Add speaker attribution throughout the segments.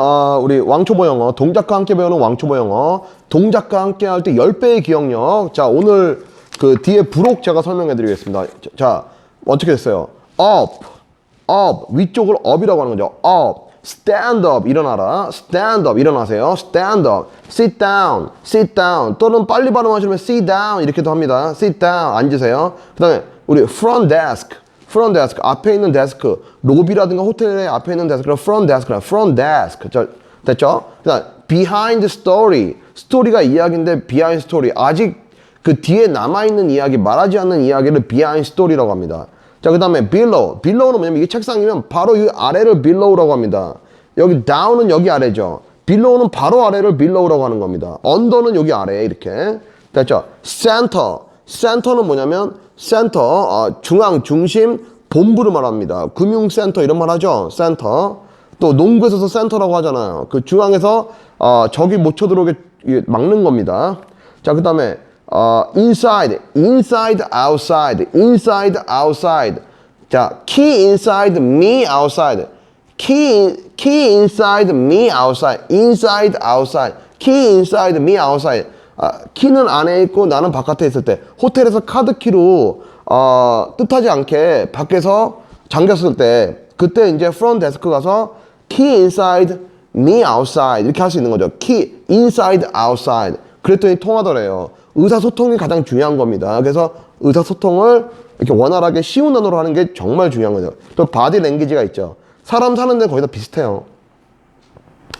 Speaker 1: 아, 우리 왕초보 영어, 동작과 함께 배우는 왕초보 영어, 동작과 함께 할 때 10배의 기억력. 자, 오늘 그 뒤에 부록 제가 설명해 드리겠습니다. 자, 자, 어떻게 됐어요? up, up, 위쪽을 up이라고 하는 거죠. up, stand up, 일어나라. stand up, 일어나세요. stand up, sit down, sit down. 또는 빨리 발음하시면 sit down 이렇게도 합니다. sit down, 앉으세요. 그 다음에 우리 front desk, front desk 앞에 있는 데스크 로비라든가 호텔의 앞에 있는 데스크를 front desk라 front desk 자, 됐죠? 그다음 behind story 스토리가 이야기인데 behind story 아직 그 뒤에 남아 있는 이야기 말하지 않는 이야기를 behind story라고 합니다. 자 그다음에 below below는 뭐냐면 이게 책상이면 바로 이 아래를 below라고 합니다. 여기 down은 여기 아래죠. below는 바로 아래를 below라고 하는 겁니다. under는 여기 아래 이렇게 됐죠? center 센터는 뭐냐면 센터 어, 중앙 중심 본부를 말합니다. 금융센터 이런 말 하죠. 센터. 또 농구에서도 센터라고 하잖아요. 그 중앙에서 어, 적이 못 쳐들어오게 이- 막는 겁니다. 자, 그 다음에 어, inside, inside, outside, inside, outside. 자, key inside, me outside. key key inside, me outside. inside, outside. key inside, me outside. 아, 키는 안에 있고 나는 바깥에 있을 때 호텔에서 카드 키로 어, 뜻하지 않게 밖에서 잠겼을 때 그때 이제 front desk 가서 key inside, me outside 이렇게 할 수 있는 거죠. key inside, outside. 그랬더니 통하더래요. 의사소통이 가장 중요한 겁니다. 그래서 의사소통을 이렇게 원활하게 쉬운 언어로 하는 게 정말 중요한 거죠. 또 바디 랭귀지가 있죠. 사람 사는데 거의 다 비슷해요.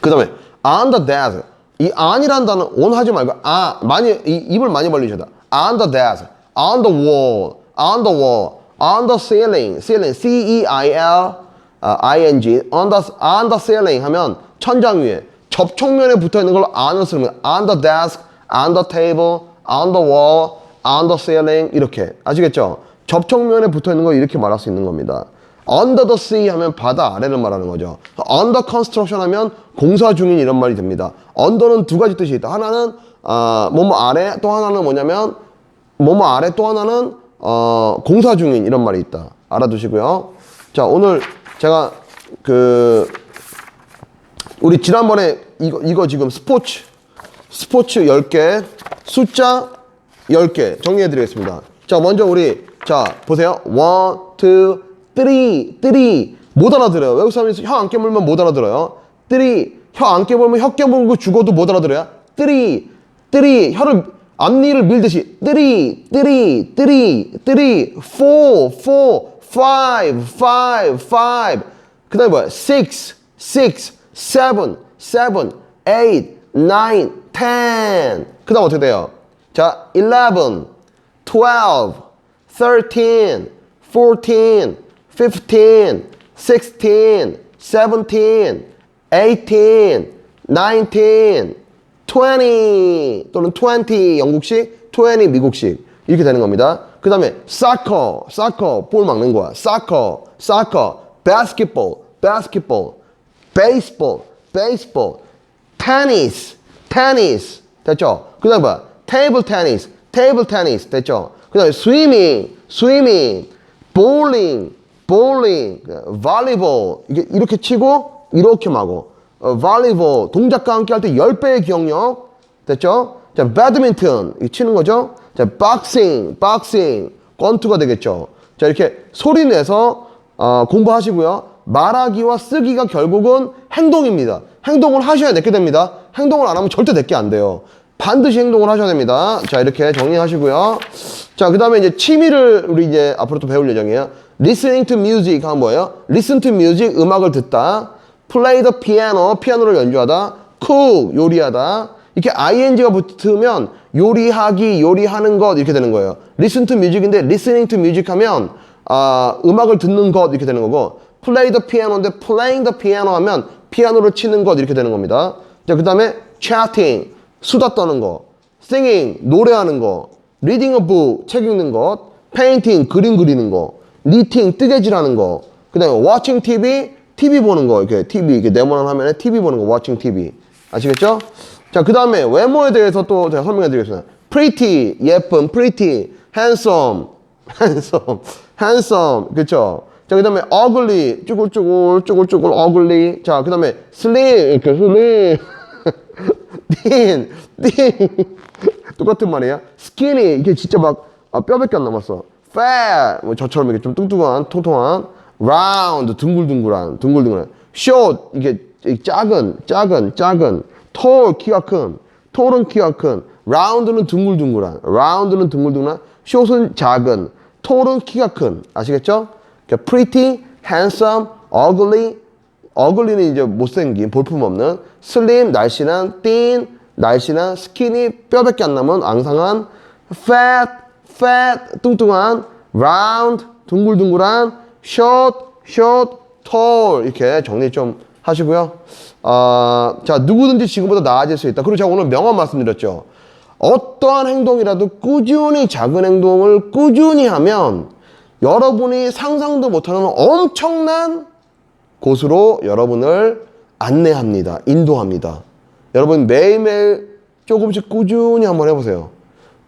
Speaker 1: 그 다음에 on the desk 이 on이라는 단어 on 하지 말고 아 많이 이, 입을 많이 벌리셔야 돼 on the desk on the wall on the wall on the ceiling ceiling C E I L 아, I N G on the on the ceiling 하면 천장 위에 접촉면에 붙어 있는 걸 on을 쓰는 거야 on the desk on the table on the wall on the ceiling 이렇게 아시겠죠? 접촉면에 붙어 있는 걸 이렇게 말할 수 있는 겁니다. Under the sea 하면 바다 아래를 말하는 거죠. under construction 하면 공사 중인 이런 말이 됩니다. under는 두 가지 뜻이 있다. 하나는 어, 뭐뭐 아래, 또 하나는 뭐냐면 뭐뭐 아래, 또 하나는 어, 공사 중인 이런 말이 있다. 알아두시고요. 자, 오늘 제가 그 우리 지난번에 이거 이거 지금 스포츠 스포츠 10개, 숫자 10개 정리해 드리겠습니다. 자, 먼저 우리 자, 보세요. 1 2 3 3. 못 알아들어요. 외국 사람이 혀 안 깨물면 못 알아들어요. 3. 혀안 깨물면 혀 깨물고 죽어도 못 알아들어요. 3. 3. 혀를 앞니를 밀듯이 3 3 3 3 4 4 5 5 5 그다음에 뭐야? 6 6 7 7 8 9 10 그다음 어떻게 돼요? 자, 11 12 13 14 15 16 17 18 19 20 또는 20 영국식 20 미국식 이렇게 되는 겁니다. 그 다음에 soccer, soccer 볼 막는 거야. soccer, soccer, basketball, basketball, baseball, baseball, tennis, tennis 됐죠? 그 다음에 뭐야? table tennis, table tennis 됐죠? 그 다음에 swimming, swimming, bowling, bowling, volleyball 이게 이렇게 치고 이렇게 마고 어, volleyball 동작과 함께 할 때 10배의 기억력 됐죠? 자, 배드민턴 이거 치는 거죠? 자, 박싱, 박싱, 권투가 되겠죠? 자, 이렇게 소리 내서 어, 공부하시고요. 말하기와 쓰기가 결국은 행동입니다. 행동을 하셔야 내게 됩니다. 행동을 안 하면 절대 내게 안 돼요. 반드시 행동을 하셔야 됩니다. 자, 이렇게 정리하시고요. 자, 그 다음에 이제 취미를 우리 이제 앞으로 또 배울 예정이에요. listening to music 하면 뭐예요? listen to music, 음악을 듣다. play the piano, 피아노를 연주하다. cook, 요리하다. 이렇게 ing가 붙으면 요리하기, 요리하는 것 이렇게 되는 거예요. listen to music인데 listening to music 하면 아, 음악을 듣는 것 이렇게 되는 거고 play the piano인데 playing the piano 하면 피아노를 치는 것 이렇게 되는 겁니다. 자, 그 다음에 chatting, 수다 떠는 거, singing, 노래하는 거, a book, 책 읽는 것, painting, 그림 그리는 거, knitting, 뜨개질하는 거, 그 다음에 watching TV, TV 보는 거, 이렇게 TV, 이렇게 네모난 화면에 TV 보는 거, watching TV. 아시겠죠? 자, 그 다음에 외모에 대해서 또 제가 설명해 드리겠습니다. pretty, 예쁜, pretty, handsome, handsome, handsome, 그쵸? 자, 그 다음에 ugly. 쭈글쭈글, 쭈글쭈글, ugly. 자, 그 다음에 slim. 이렇게 slim. Thin, thin. 똑같은 말이야. skinny. 이게 진짜 막 아, 뼈밖에 안 남았어. fat. 뭐 저처럼 이렇게 좀 뚱뚱한, 통통한. round. 둥글둥글한, 둥글둥글한. short. 이게 작은, 작은, 작은. tall. 키가 큰. tall은 키가 큰. round는 둥글둥글한. round는 둥글둥글한. short은 작은. tall은 키가 큰. 아시겠죠? 그러니까 pretty, handsome, ugly. Ugly는 이제 못생긴, 볼품없는. slim, 날씬한. thin, 날씬한. skinny, 뼈밖에 안 남은 앙상한. fat, fat, 뚱뚱한. round, 둥글둥글한. short, short, tall. 이렇게 정리 좀 하시고요. 아, 자, 누구든지 지금보다 나아질 수 있다. 그리고 제가 오늘 명언 말씀드렸죠. 어떠한 행동이라도 꾸준히 작은 행동을 꾸준히 하면 여러분이 상상도 못하는 엄청난 곳으로 여러분을 안내합니다. 인도합니다. 여러분 매일매일 조금씩 꾸준히 한번 해보세요.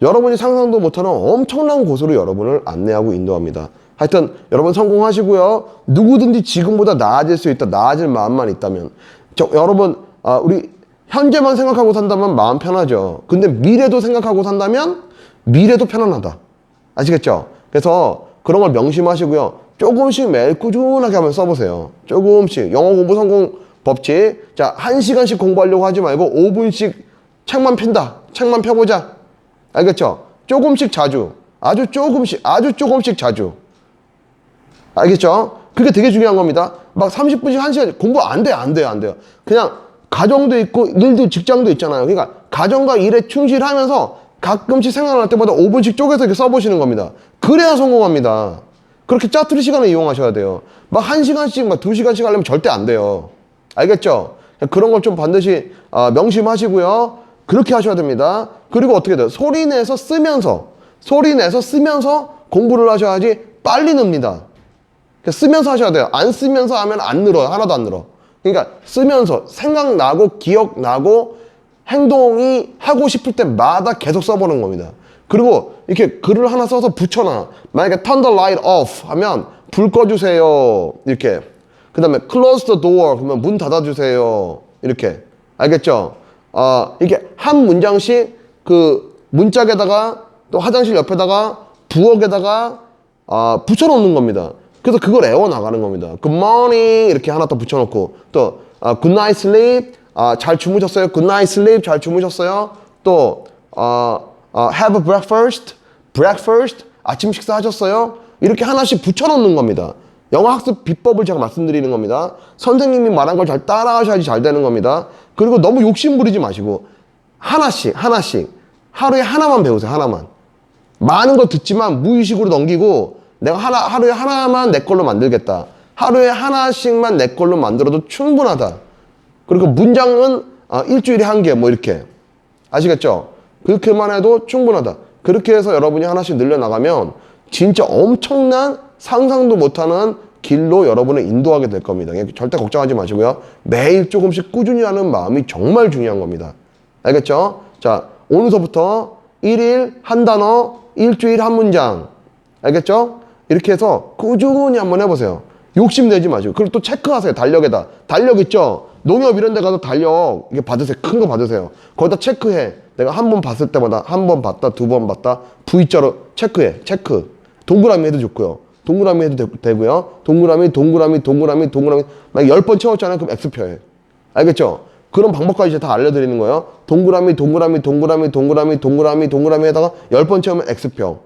Speaker 1: 여러분이 상상도 못하는 엄청난 곳으로 여러분을 안내하고 인도합니다. 하여튼 여러분 성공하시고요. 누구든지 지금보다 나아질 수 있다. 나아질 마음만 있다면. 저, 여러분 아, 우리 현재만 생각하고 산다면 마음 편하죠. 근데 미래도 생각하고 산다면 미래도 편안하다. 아시겠죠? 그래서 그런 걸 명심하시고요. 조금씩 매일 꾸준하게 한번 써보세요. 조금씩. 영어 공부 성공 법칙. 자, 한 시간씩 공부하려고 하지 말고 5분씩 책만 핀다. 책만 펴보자. 알겠죠? 조금씩 자주. 아주 조금씩, 아주 조금씩 자주. 알겠죠? 그게 되게 중요한 겁니다. 막 30분씩 1시간 공부 안 돼요, 안 돼요, 안 돼요. 그냥 가정도 있고 일도 직장도 있잖아요. 그러니까 가정과 일에 충실하면서 가끔씩 생각날 때마다 5분씩 쪼개서 이렇게 써보시는 겁니다. 그래야 성공합니다. 그렇게 짜투리 시간을 이용하셔야 돼요. 막 1시간씩, 막 2시간씩 하려면 절대 안 돼요. 알겠죠? 그런 걸 좀 반드시 아, 명심하시고요. 그렇게 하셔야 됩니다. 그리고 어떻게 돼요? 소리 내서 쓰면서, 소리 내서 쓰면서 공부를 하셔야지 빨리 늡니다. 그러니까 쓰면서 하셔야 돼요. 안 쓰면서 하면 안 늘어요. 하나도 안 늘어. 그러니까 쓰면서 생각나고 기억나고 행동이 하고 싶을 때마다 계속 써보는 겁니다. 그리고 이렇게 글을 하나 써서 붙여놔. 만약에 turn the light off 하면 불 꺼주세요. 이렇게. 그 다음에 close the door 그러면 문 닫아주세요. 이렇게. 알겠죠? 아, 이게 한 문장씩 그 문짝에다가 또 화장실 옆에다가 부엌에다가 아, 붙여놓는 겁니다. 그래서 그걸 애워나가는 겁니다. Good morning 이렇게 하나 더 붙여놓고 또 아, Good night sleep 아, 잘 주무셨어요? Good night sleep 잘 주무셨어요? 또 아, 아, Have a breakfast breakfast 아침 식사 하셨어요? 이렇게 하나씩 붙여놓는 겁니다. 영어 학습 비법을 제가 말씀드리는 겁니다. 선생님이 말한 걸 잘 따라하셔야지 잘 되는 겁니다. 그리고 너무 욕심 부리지 마시고 하나씩 하나씩 하루에 하나만 배우세요. 하나만. 많은 거 듣지만 무의식으로 넘기고 내가 하나, 하루에 하나만 내 걸로 만들겠다. 하루에 하나씩만 내 걸로 만들어도 충분하다. 그리고 문장은 아, 일주일에 한 개, 뭐 이렇게. 아시겠죠? 그렇게만 해도 충분하다. 그렇게 해서 여러분이 하나씩 늘려나가면 진짜 엄청난 상상도 못하는 길로 여러분을 인도하게 될 겁니다. 그러니까 절대 걱정하지 마시고요. 매일 조금씩 꾸준히 하는 마음이 정말 중요한 겁니다. 알겠죠? 자, 오늘서부터 1일 한 단어, 일주일 한 문장. 알겠죠? 이렇게 해서 꾸준히 한번 해보세요. 욕심내지 마시고. 그리고 또 체크하세요. 달력에다. 달력 있죠? 농협 이런 데 가서 달력 이게 받으세요. 큰 거 받으세요. 거기다 체크해. 내가 한 번 봤을 때마다 한 번 봤다, 두 번 봤다. V자로 체크해. 체크. 동그라미 해도 좋고요. 동그라미 해도 되, 고요 동그라미, 동그라미, 동그라미, 동그라미. 만약 10번 채웠잖아요. 그럼 X표해. 알겠죠? 그런 방법까지 이제 다 알려드리는 거예요. 동그라미, 동그라미, 동그라미, 동그라미, 동그라미, 동그라미 해다가 10번 채우면 X표.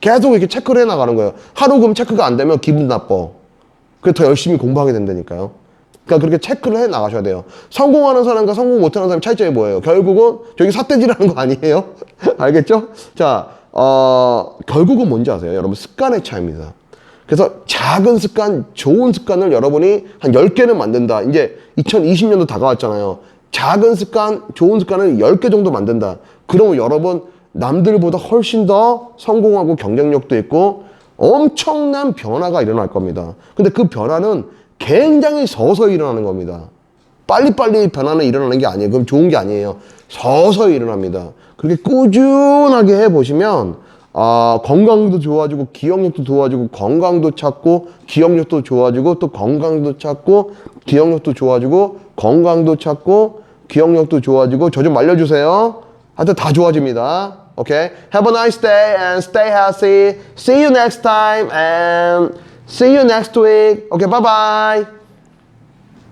Speaker 1: 계속 이렇게 체크를 해 나가는 거예요. 하루 그럼 체크가 안 되면 기분 나빠. 그래서 더 열심히 공부하게 된다니까요. 그러니까 그렇게 체크를 해 나가셔야 돼요. 성공하는 사람과 성공 못하는 사람 차이점이 뭐예요? 결국은 저기 삿대질하는 거 아니에요? 알겠죠? 자, 어, 결국은 뭔지 아세요? 여러분 습관의 차이입니다. 그래서 작은 습관, 좋은 습관을 여러분이 한 10개는 만든다. 이제 2020년도 다가왔잖아요. 작은 습관, 좋은 습관을 10개 정도 만든다. 그러면 여러분 남들보다 훨씬 더 성공하고 경쟁력도 있고 엄청난 변화가 일어날 겁니다. 근데 그 변화는 굉장히 서서히 일어나는 겁니다. 빨리빨리 변화는 일어나는 게 아니에요. 그럼 좋은 게 아니에요. 서서히 일어납니다. 그렇게 꾸준하게 해보시면, 아, 건강도 좋아지고 기억력도 좋아지고 건강도 찾고 기억력도 좋아지고 또 건강도 찾고 기억력도 좋아지고 건강도 찾고 기억력도 좋아지고 저 좀 알려주세요. 하여튼 다 좋아집니다. Okay? Have a nice day and stay healthy. See you next time and see you next week. Okay, bye bye.